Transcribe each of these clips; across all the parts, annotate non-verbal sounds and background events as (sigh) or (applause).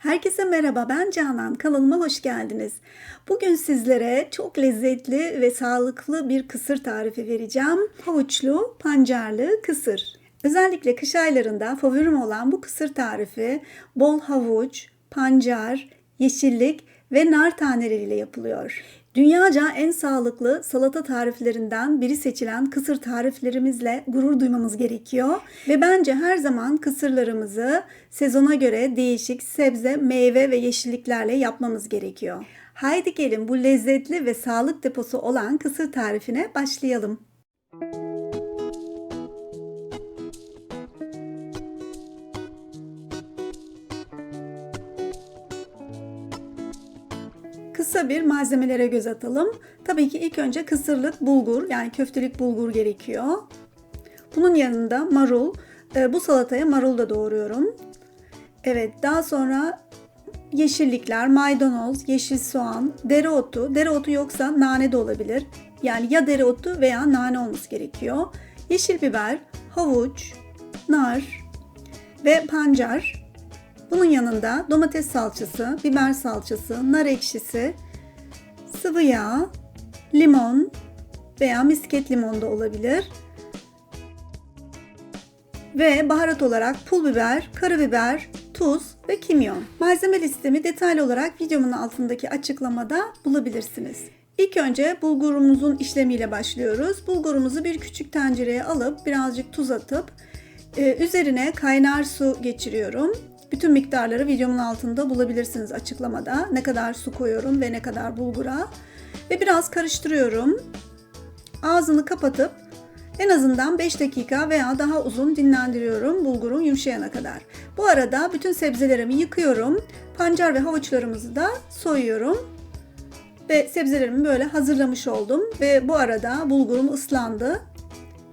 Herkese merhaba ben Canan kanalıma hoş geldiniz. Bugün sizlere çok lezzetli ve sağlıklı bir kısır tarifi vereceğim. Havuçlu pancarlı kısır. Özellikle kış aylarında favorim olan bu kısır tarifi bol havuç, pancar, yeşillik ve nar taneleriyle yapılıyor. Dünyaca en sağlıklı salata tariflerinden biri seçilen kısır tariflerimizle gurur duymamız gerekiyor. Ve bence her zaman kısırlarımızı sezona göre değişik sebze, meyve ve yeşilliklerle yapmamız gerekiyor. Haydi gelin bu lezzetli ve sağlık deposu olan kısır tarifine başlayalım. Kısa bir malzemelere göz atalım. Tabii ki ilk önce kısırlık bulgur yani köftelik bulgur gerekiyor. Bunun yanında marul. E, bu salataya marul da doğruyorum. Evet daha sonra yeşillikler, maydanoz, yeşil soğan, dereotu. Dereotu yoksa nane de olabilir. Yani ya dereotu veya nane olması gerekiyor. Yeşil biber, havuç, nar ve pancar. Bunun yanında domates salçası, biber salçası, nar ekşisi, sıvı yağ, limon veya misket limon da olabilir. Ve baharat olarak pul biber, karabiber, tuz ve kimyon. Malzeme listemi detaylı olarak videomun altındaki açıklamada bulabilirsiniz. İlk önce bulgurumuzun işlemiyle başlıyoruz. Bulgurumuzu bir küçük tencereye alıp birazcık tuz atıp e, üzerine kaynar su geçiriyorum. Bütün miktarları videomun altında bulabilirsiniz açıklamada. Ne kadar su koyuyorum ve ne kadar bulgura. Ve biraz karıştırıyorum. Ağzını kapatıp en azından 5 dakika veya daha uzun dinlendiriyorum bulgurun yumuşayana kadar. Bu arada bütün sebzelerimi yıkıyorum. Pancar ve havuçlarımızı da soyuyorum. Ve sebzelerimi böyle hazırlamış oldum. Ve bu arada bulgurum ıslandı.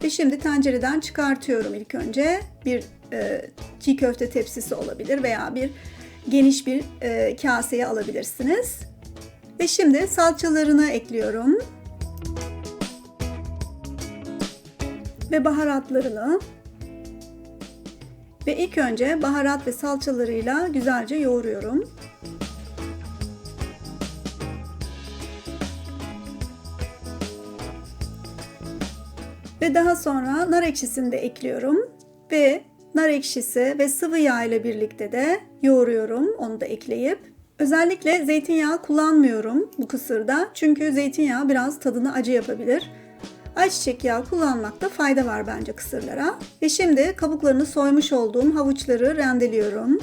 Ve şimdi tencereden çıkartıyorum ilk önce. Bir e, çiğ köfte tepsisi olabilir veya bir geniş bir e, kaseye alabilirsiniz. Ve şimdi salçalarını ekliyorum. Ve baharatlarını. Ve ilk önce baharat ve salçalarıyla güzelce yoğuruyorum. Ve daha sonra nar ekşisini de ekliyorum. Ve nar ekşisi ve sıvı yağ ile birlikte de yoğuruyorum onu da ekleyip. Özellikle zeytinyağı kullanmıyorum bu kısırda. Çünkü zeytinyağı biraz tadını acı yapabilir. Ayçiçek yağı kullanmakta fayda var bence kısırlara. Ve şimdi kabuklarını soymuş olduğum havuçları rendeliyorum.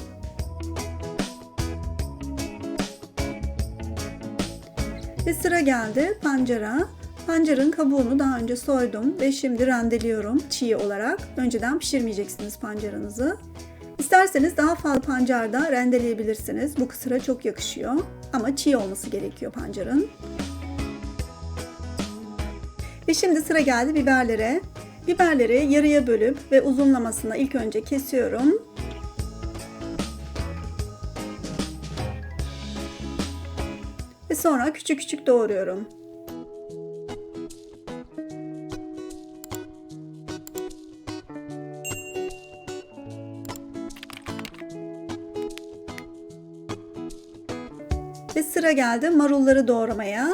Ve sıra geldi pancara. Pancarın kabuğunu daha önce soydum ve şimdi rendeliyorum çiğ olarak. Önceden pişirmeyeceksiniz pancarınızı. İsterseniz daha fazla pancar da rendeleyebilirsiniz. Bu kısıra çok yakışıyor. Ama çiğ olması gerekiyor pancarın. Ve şimdi sıra geldi biberlere. Biberleri yarıya bölüp ve uzunlamasına ilk önce kesiyorum. Ve sonra küçük küçük doğruyorum. Ve sıra geldi marulları doğramaya.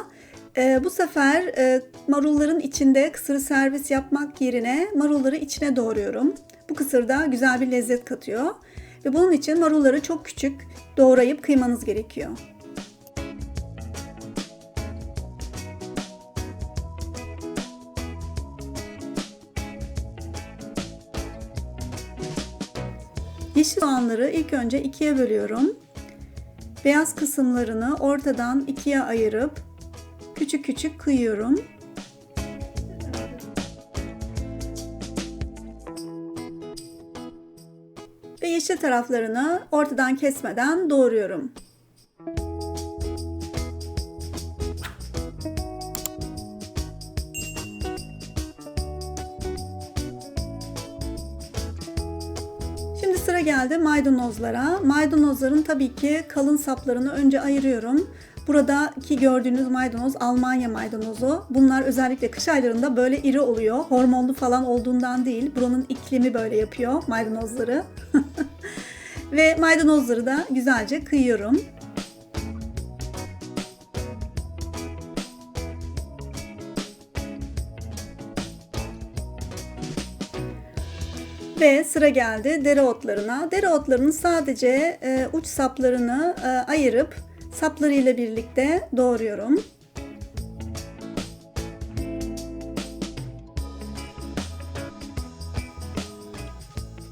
E, bu sefer e, marulların içinde kısırı servis yapmak yerine marulları içine doğruyorum. Bu kısır da güzel bir lezzet katıyor. Ve bunun için marulları çok küçük doğrayıp kıymanız gerekiyor. Yeşil soğanları ilk önce ikiye bölüyorum. Beyaz kısımlarını ortadan ikiye ayırıp küçük küçük kıyıyorum. Ve yeşil taraflarını ortadan kesmeden doğruyorum. Sıra geldi maydanozlara. Maydanozların tabii ki kalın saplarını önce ayırıyorum. Buradaki gördüğünüz maydanoz Almanya maydanozu. Bunlar özellikle kış aylarında böyle iri oluyor. Hormonlu falan olduğundan değil. Buranın iklimi böyle yapıyor maydanozları. (laughs) Ve maydanozları da güzelce kıyıyorum. Ve sıra geldi dereotlarına. Dereotlarının sadece e, uç saplarını e, ayırıp saplarıyla birlikte doğruyorum.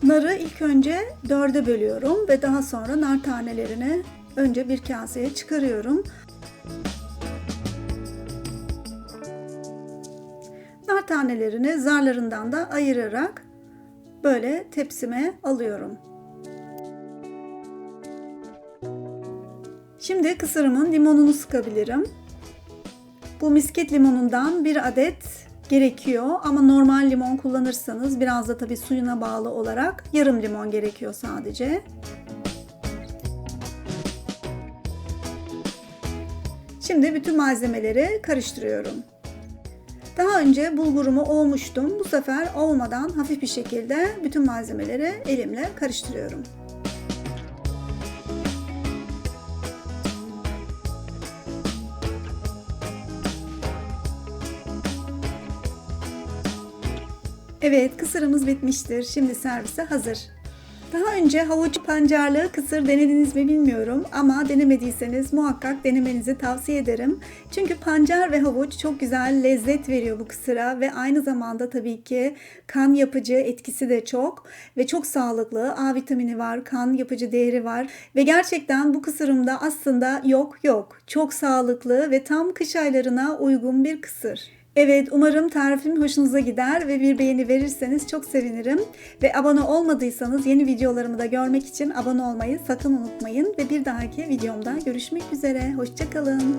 Narı ilk önce dörde bölüyorum ve daha sonra nar tanelerini önce bir kaseye çıkarıyorum. Nar tanelerini zarlarından da ayırarak böyle tepsime alıyorum. Şimdi kısırımın limonunu sıkabilirim. Bu misket limonundan bir adet gerekiyor ama normal limon kullanırsanız biraz da tabii suyuna bağlı olarak yarım limon gerekiyor sadece. Şimdi bütün malzemeleri karıştırıyorum. Daha önce bulgurumu ovmuştum. Bu sefer ovmadan hafif bir şekilde bütün malzemeleri elimle karıştırıyorum. Evet, kısırımız bitmiştir. Şimdi servise hazır. Daha önce havuç pancarlı kısır denediniz mi bilmiyorum ama denemediyseniz muhakkak denemenizi tavsiye ederim. Çünkü pancar ve havuç çok güzel lezzet veriyor bu kısıra ve aynı zamanda tabii ki kan yapıcı etkisi de çok ve çok sağlıklı. A vitamini var, kan yapıcı değeri var ve gerçekten bu kısırımda aslında yok yok. Çok sağlıklı ve tam kış aylarına uygun bir kısır. Evet umarım tarifim hoşunuza gider ve bir beğeni verirseniz çok sevinirim. Ve abone olmadıysanız yeni videolarımı da görmek için abone olmayı sakın unutmayın. Ve bir dahaki videomda görüşmek üzere. Hoşçakalın.